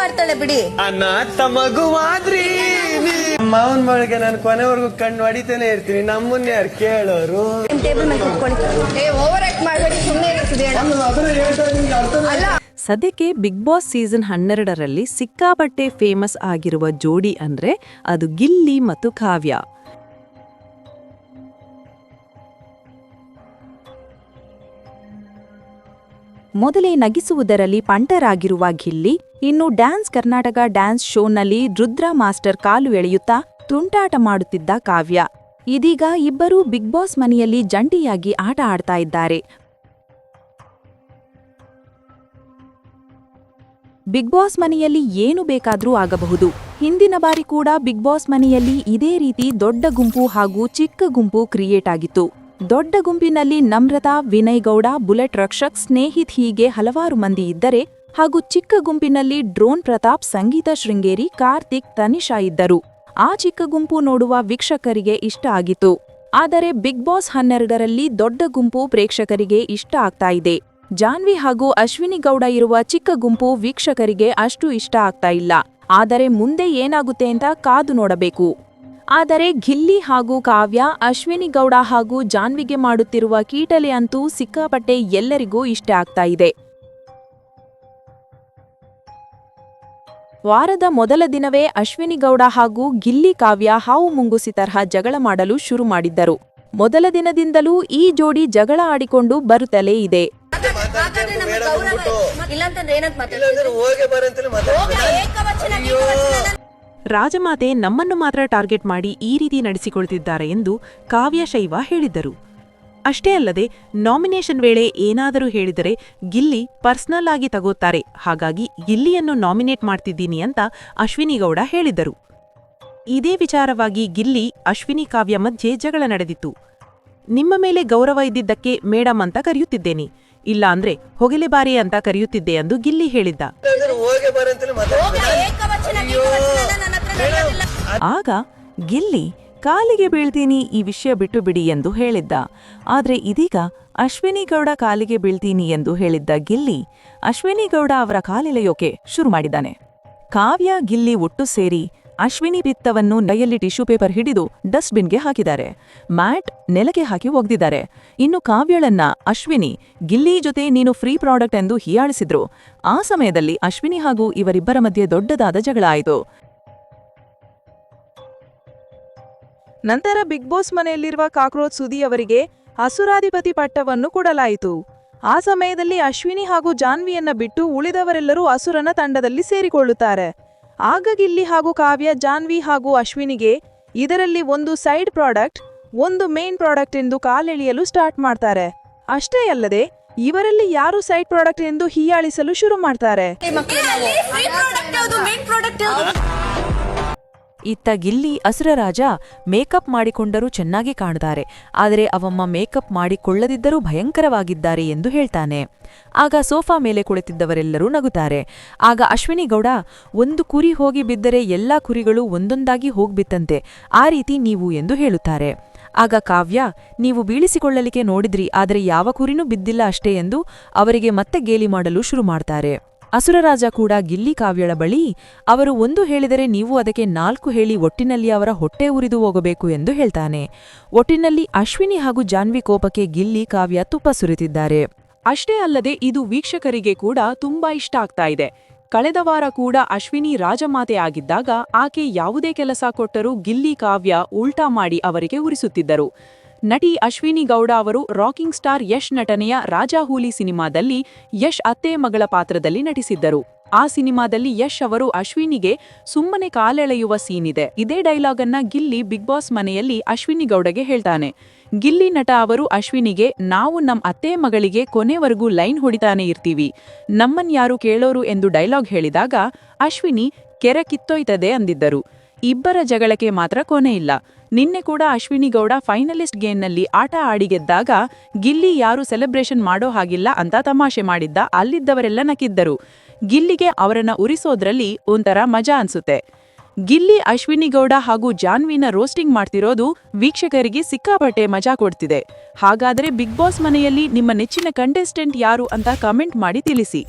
ಮಾಡ್ತಾಳೆ ಬಿಡಿ. ಅನ್ನ ತಮಗುವಾದ್ರಿ ಮಾವನ್ ಮಗಳಿಗೆ ನಾನು ಕೊನೆವರೆಗೂ ಕಣ್ಣು ಹೊಡಿತಾನೆ ಇರ್ತೀನಿ. ನಮ್ಮನ್ನ ಯಾರು ಕೇಳೋರು? ಟೇಬಲ್ ಮೇಲೆ ಕುತ್ಕೊಳ್ಳಿ. ಏ ಓವರ್ ಆಕ್ಟ್ ಮಾಡ್ಬೇಡಿ ಸುಮ್ಮನೆ ಅಲ್ಲ. ಸದ್ಯಕ್ಕೆ ಬಿಗ್ ಬಾಸ್ ಸೀಸನ್ ಹನ್ನೆರಡರಲ್ಲಿ ಸಿಕ್ಕಾಪಟ್ಟೆ ಫೇಮಸ್ ಆಗಿರುವ ಜೋಡಿ ಅಂದ್ರೆ ಅದು ಗಿಲ್ಲಿ ಮತ್ತು ಕಾವ್ಯ. ಮೊದಲೇ ನಗಿಸುವುದರಲ್ಲಿ ಪಂಟರಾಗಿರುವ ಗಿಲ್ಲಿ, ಇನ್ನು ಡ್ಯಾನ್ಸ್ ಕರ್ನಾಟಕ ಡ್ಯಾನ್ಸ್ ಶೋನಲ್ಲಿ ರುದ್ರ ಮಾಸ್ಟರ್ ಕಾಲು ಎಳೆಯುತ್ತಾ ತುಂಟಾಟ ಮಾಡುತ್ತಿದ್ದ ಕಾವ್ಯ. ಇದೀಗ ಇಬ್ಬರೂ ಬಿಗ್ ಬಾಸ್ ಮನೆಯಲ್ಲಿ ಜಂಟಿಯಾಗಿ ಆಟ ಆಡ್ತಾ ಇದ್ದಾರೆ. ಬಿಗ್ ಬಾಸ್ ಮನೆಯಲ್ಲಿ ಏನು ಬೇಕಾದರೂ ಆಗಬಹುದು. ಹಿಂದಿನ ಬಾರಿ ಕೂಡ ಬಿಗ್ ಬಾಸ್ ಮನೆಯಲ್ಲಿ ಇದೇ ರೀತಿ ದೊಡ್ಡ ಗುಂಪು ಹಾಗೂ ಚಿಕ್ಕ ಗುಂಪು ಕ್ರಿಯೇಟ್ ಆಗಿತ್ತು. ದೊಡ್ಡ ಗುಂಪಿನಲ್ಲಿ ನಮ್ರತಾ ವಿನಯ್ ಗೌಡ ಬುಲೆಟ್ ರಕ್ಷಕ್ ಸ್ನೇಹಿತ್ ಹೀಗೆ ಹಲವಾರು ಮಂದಿ ಇದ್ದರೆ ಹಾಗೂ ಚಿಕ್ಕ ಗುಂಪಿನಲ್ಲಿ ಡ್ರೋನ್ ಪ್ರತಾಪ್, ಸಂಗೀತ ಶೃಂಗೇರಿ, ಕಾರ್ತಿಕ್, ತನಿಷಾ ಇದ್ದರು. ಆ ಚಿಕ್ಕ ಗುಂಪು ನೋಡುವ ವೀಕ್ಷಕರಿಗೆ ಇಷ್ಟ ಆಗಿತ್ತು. ಆದರೆ ಬಿಗ್ ಬಾಸ್ ಹನ್ನೆರಡರಲ್ಲಿ ದೊಡ್ಡ ಗುಂಪು ಪ್ರೇಕ್ಷಕರಿಗೆ ಇಷ್ಟ ಆಗ್ತಾ ಇದೆ. ಜಾನ್ವಿ ಹಾಗೂ ಅಶ್ವಿನಿ ಗೌಡ ಇರುವ ಚಿಕ್ಕ ಗುಂಪು ವೀಕ್ಷಕರಿಗೆ ಅಷ್ಟು ಇಷ್ಟ ಆಗ್ತಾ ಇಲ್ಲ. ಆದರೆ ಮುಂದೆ ಏನಾಗುತ್ತೆ ಅಂತ ಕಾದು ನೋಡಬೇಕು. ಆದರೆ ಘಿಲ್ಲಿ ಹಾಗೂ ಕಾವ್ಯ ಅಶ್ವಿನಿ ಗೌಡ ಹಾಗೂ ಜಾನ್ವಿಗೆ ಮಾಡುತ್ತಿರುವ ಕೀಟಲೆ ಅಂತೂ ಸಿಕ್ಕಾಪಟ್ಟೆ ಎಲ್ಲರಿಗೂ ಇಷ್ಟ ಆಗ್ತಾ ಇದೆ. ವಾರದ ಮೊದಲ ದಿನವೇ ಅಶ್ವಿನಿ ಗೌಡ ಹಾಗೂ ಗಿಲ್ಲಿ ಕಾವ್ಯ ಹಾವು ಮುಂಗುಸಿ ತರಹ ಜಗಳ ಮಾಡಲು ಶುರು ಮಾಡಿದ್ದರು. ಮೊದಲ ದಿನದಿಂದಲೂ ಈ ಜೋಡಿ ಜಗಳ ಆಡಿಕೊಂಡು ಬರುತ್ತಲೇ ಇದೆ. ರಾಜಮಾತೆ ನಮ್ಮನ್ನು ಮಾತ್ರ ಟಾರ್ಗೆಟ್ ಮಾಡಿ ಈ ರೀತಿ ನಡೆಸಿಕೊಳ್ತಿದ್ದಾರೆ ಎಂದು ಕಾವ್ಯಶೈವ ಹೇಳಿದ್ದರು. ಅಷ್ಟೇ ಅಲ್ಲದೆ ನಾಮಿನೇಷನ್ ವೇಳೆ ಏನಾದರೂ ಹೇಳಿದರೆ ಗಿಲ್ಲಿ ಪರ್ಸನಲ್ ಆಗಿ ತಗೋತಾರೆ, ಹಾಗಾಗಿ ಗಿಲ್ಲಿಯನ್ನು ನಾಮಿನೇಟ್ ಮಾಡ್ತಿದ್ದೀನಿ ಅಂತ ಅಶ್ವಿನಿ ಗೌಡ ಹೇಳಿದ್ದರು. ಇದೇ ವಿಚಾರವಾಗಿ ಗಿಲ್ಲಿ ಅಶ್ವಿನಿ ಕಾವ್ಯ ಮಧ್ಯೆ ಜಗಳ ನಡೆದಿತ್ತು. ನಿಮ್ಮ ಮೇಲೆ ಗೌರವ ಇದ್ದಿದ್ದಕ್ಕೆ ಮೇಡಮ್ ಅಂತ ಕರೆಯುತ್ತಿದ್ದೇನೆ, ಇಲ್ಲ ಅಂದ್ರೆ ಹೊಗೆಲೆಬಾರಿ ಅಂತ ಕರೆಯುತ್ತಿದ್ದೆ ಎಂದು ಗಿಲ್ಲಿ ಹೇಳಿದ್ದ. ಆಗ ಗಿಲ್ಲಿ, ಕಾಲಿಗೆ ಬೀಳ್ತೀನಿ, ಈ ವಿಷಯ ಬಿಟ್ಟು ಬಿಡಿ ಎಂದು ಹೇಳಿದ್ದ. ಆದರೆ ಇದೀಗ ಅಶ್ವಿನಿ ಗೌಡ ಕಾಲಿಗೆ ಬೀಳ್ತೀನಿ ಎಂದು ಹೇಳಿದ್ದ ಗಿಲ್ಲಿ, ಅಶ್ವಿನಿ ಗೌಡ ಅವರ ಕಾಲಿಲೆಯೋಕೆ ಶುರು ಮಾಡಿದ್ದಾನೆ. ಕಾವ್ಯ, ಗಿಲ್ಲಿ ಒಟ್ಟು ಸೇರಿ ಅಶ್ವಿನಿ ಬಿತ್ತವನ್ನು ನೈಯಲ್ಲಿ ಟಿಶ್ಯೂ ಪೇಪರ್ ಹಿಡಿದು ಡಸ್ಟ್ಬಿನ್ಗೆ ಹಾಕಿದ್ದಾರೆ. ಮ್ಯಾಟ್ ನೆಲಕ್ಕೆ ಹಾಕಿ ಒಗ್ದಿದ್ದಾರೆ. ಇನ್ನು ಕಾವ್ಯಳನ್ನ ಅಶ್ವಿನಿ, ಗಿಲ್ಲಿ ಜೊತೆ ನೀನು ಫ್ರೀ ಪ್ರಾಡಕ್ಟ್ ಎಂದು ಹೀಯಾಳಿಸಿದ್ರು. ಆ ಸಮಯದಲ್ಲಿ ಅಶ್ವಿನಿ ಹಾಗೂ ಇವರಿಬ್ಬರ ಮಧ್ಯೆ ದೊಡ್ಡದಾದ ಜಗಳ ಆಯಿತು. ನಂತರ ಬಿಗ್ ಬಾಸ್ ಮನೆಯಲ್ಲಿರುವ ಕಾಕ್ರೋಚ್ ಸುದಿ ಅವರಿಗೆ ಅಸುರಾಧಿಪತಿ ಪಟ್ಟವನ್ನು ಕೊಡಲಾಯಿತು. ಆ ಸಮಯದಲ್ಲಿ ಅಶ್ವಿನಿ ಹಾಗೂ ಜಾನ್ವಿಯನ್ನ ಬಿಟ್ಟು ಉಳಿದವರೆಲ್ಲರೂ ಅಸುರನ ತಂಡದಲ್ಲಿ ಸೇರಿಕೊಳ್ಳುತ್ತಾರೆ. ಆಗ ಗಿಲ್ಲಿ ಹಾಗೂ ಕಾವ್ಯ, ಜಾನ್ವಿ ಹಾಗೂ ಅಶ್ವಿನಿಗೆ ಇದರಲ್ಲಿ ಒಂದು ಸೈಡ್ ಪ್ರಾಡಕ್ಟ್, ಒಂದು ಮೇನ್ ಪ್ರಾಡಕ್ಟ್ ಎಂದು ಕಾಲೆಳೆಯಲು ಸ್ಟಾರ್ಟ್ ಮಾಡ್ತಾರೆ. ಅಷ್ಟೇ ಅಲ್ಲದೆ, ಇವರಲ್ಲಿ ಯಾರು ಸೈಡ್ ಪ್ರಾಡಕ್ಟ್ ಎಂದು ಹೀಯಾಳಿಸಲು ಶುರು ಮಾಡ್ತಾರೆ. ಇತ್ತ ಗಿಲ್ಲಿ ಅಸುರರಾಜ ಮೇಕಪ್ ಮಾಡಿಕೊಂಡರೂ ಚೆನ್ನಾಗಿ ಕಾಣುತ್ತಾರೆ ಆದರೆ ಅವಮ್ಮ ಮೇಕಪ್ ಮಾಡಿಕೊಳ್ಳದಿದ್ದರೂ ಭಯಂಕರವಾಗಿದ್ದಾರೆ ಎಂದು ಹೇಳ್ತಾನೆ. ಆಗ ಸೋಫಾ ಮೇಲೆ ಕುಳಿತಿದ್ದವರೆಲ್ಲರೂ ನಗುತ್ತಾರೆ. ಆಗ ಅಶ್ವಿನಿ ಗೌಡ, ಒಂದು ಕುರಿ ಹೋಗಿ ಬಿದ್ದರೆ ಎಲ್ಲಾ ಕುರಿಗಳು ಒಂದೊಂದಾಗಿ ಹೋಗ್ಬಿತ್ತಂತೆ. ಆ ರೀತಿ ನೀವು ಎಂದು ಹೇಳುತ್ತಾರೆ. ಆಗ ಕಾವ್ಯ, ನೀವು ಬೀಳಿಸಿಕೊಳ್ಳಲಿಕ್ಕೆ ನೋಡಿದ್ರಿ, ಆದರೆ ಯಾವ ಕುರಿನೂ ಬಿದ್ದಿಲ್ಲ ಅಷ್ಟೇ ಎಂದು ಅವರಿಗೆ ಮತ್ತೆ ಗೇಲಿ ಮಾಡಲು ಶುರು ಮಾಡ್ತಾರೆ. ಅಸುರರಾಜ ಕೂಡ ಗಿಲ್ಲಿ ಕಾವ್ಯಳ ಬಳಿ, ಅವರು ಒಂದು ಹೇಳಿದರೆ ನೀವು ಅದಕ್ಕೆ ನಾಲ್ಕು ಹೇಳಿ ಒಟ್ಟಿನಲ್ಲಿ ಅವರ ಹೊಟ್ಟೆ ಉರಿದು ಹೋಗಬೇಕು ಎಂದು ಹೇಳ್ತಾನೆ. ಒಟ್ಟಿನಲ್ಲಿ ಅಶ್ವಿನಿ ಹಾಗೂ ಜಾನ್ವಿ ಕೋಪಕ್ಕೆ ಗಿಲ್ಲಿ ಕಾವ್ಯ ತುಪ್ಪ ಸುರಿತಿದ್ದಾರೆ. ಅಷ್ಟೇ ಅಲ್ಲದೆ ಇದು ವೀಕ್ಷಕರಿಗೆ ಕೂಡ ತುಂಬಾ ಇಷ್ಟ ಆಗ್ತಾ ಇದೆ. ಕಳೆದ ವಾರ ಕೂಡ ಅಶ್ವಿನಿ ರಾಜಮಾತೆ ಆಗಿದ್ದಾಗ ಆಕೆ ಯಾವುದೇ ಕೆಲಸ ಕೊಟ್ಟರೂ ಗಿಲ್ಲಿ ಕಾವ್ಯ ಉಲ್ಟಾ ಮಾಡಿ ಅವರಿಗೆ ಉರಿಸುತ್ತಿದ್ದರು. ನಟಿ ಅಶ್ವಿನಿ ಗೌಡ ಅವರು ರಾಕಿಂಗ್ ಸ್ಟಾರ್ ಯಶ್ ನಟನೆಯ ರಾಜಾಹೂಲಿ ಸಿನಿಮಾದಲ್ಲಿ ಯಶ್ ಅತ್ತೆ ಮಗಳ ಪಾತ್ರದಲ್ಲಿ ನಟಿಸಿದ್ದರು. ಆ ಸಿನಿಮಾದಲ್ಲಿ ಯಶ್ ಅವರು ಅಶ್ವಿನಿಗೆ ಸುಮ್ಮನೆ ಕಾಲೆಳೆಯುವ ಸೀನ್ ಇದೆ ಇದೇ ಡೈಲಾಗ್ ಅನ್ನ ಗಿಲ್ಲಿ ಬಿಗ್ ಬಾಸ್ ಮನೆಯಲ್ಲಿ ಅಶ್ವಿನಿ ಗೌಡಗೆ ಹೇಳ್ತಾನೆ. ಗಿಲ್ಲಿ ನಟ ಅವರು ಅಶ್ವಿನಿಗೆ, ನಾವು ನಮ್ಮ ಅತ್ತೆ ಮಗಳಿಗೆ ಕೊನೆವರೆಗೂ ಲೈನ್ ಹೊಡಿತಾನೆ ಇರ್ತೀವಿ. ನಮ್ಮನ್ ಯಾರು ಕೇಳೋರು ಎಂದು ಡೈಲಾಗ್ ಹೇಳಿದಾಗ ಅಶ್ವಿನಿ, ಕೆರೆ ಕಿತ್ತೊಯ್ತದೆ ಅಂದಿದ್ದರು. ಇಬ್ಬರ ಜಗಳಕ್ಕೆ ಮಾತ್ರ ಕೊನೆ ಇಲ್ಲ. ನಿನ್ನೆ ಕೂಡ ಅಶ್ವಿನಿ ಗೌಡ ಫೈನಲಿಸ್ಟ್ ಗೇಮ್ನಲ್ಲಿ ಆಟ ಆಡಿ ಗೆದ್ದಾಗ ಗಿಲ್ಲಿ ಯಾರು ಸೆಲೆಬ್ರೇಷನ್ ಮಾಡೋ ಹಾಗಿಲ್ಲ ಅಂತ ತಮಾಷೆ ಮಾಡಿದ್ದ. ಅಲ್ಲಿದ್ದವರೆಲ್ಲ ನಕ್ಕಿದ್ದರು. ಗಿಲ್ಲಿಗೆ ಅವರನ್ನ ಉರಿಸೋದ್ರಲ್ಲಿ ಒಂಥರ ಮಜಾ ಅನ್ಸುತ್ತೆ. ಗಿಲ್ಲಿ, ಅಶ್ವಿನಿ ಗೌಡ ಹಾಗೂ ಜಾನ್ವಿನ ರೋಸ್ಟಿಂಗ್ ಮಾಡ್ತಿರೋದು ವೀಕ್ಷಕರಿಗೆ ಸಿಕ್ಕಾಪಟ್ಟೆ ಮಜಾ ಕೊಡ್ತಿದೆ. ಹಾಗಾದರೆ ಬಿಗ್ ಬಾಸ್ ಮನೆಯಲ್ಲಿ ನಿಮ್ಮ ನೆಚ್ಚಿನ ಕಂಟೆಸ್ಟೆಂಟ್ ಯಾರು ಅಂತ ಕಮೆಂಟ್ ಮಾಡಿ ತಿಳಿಸಿ.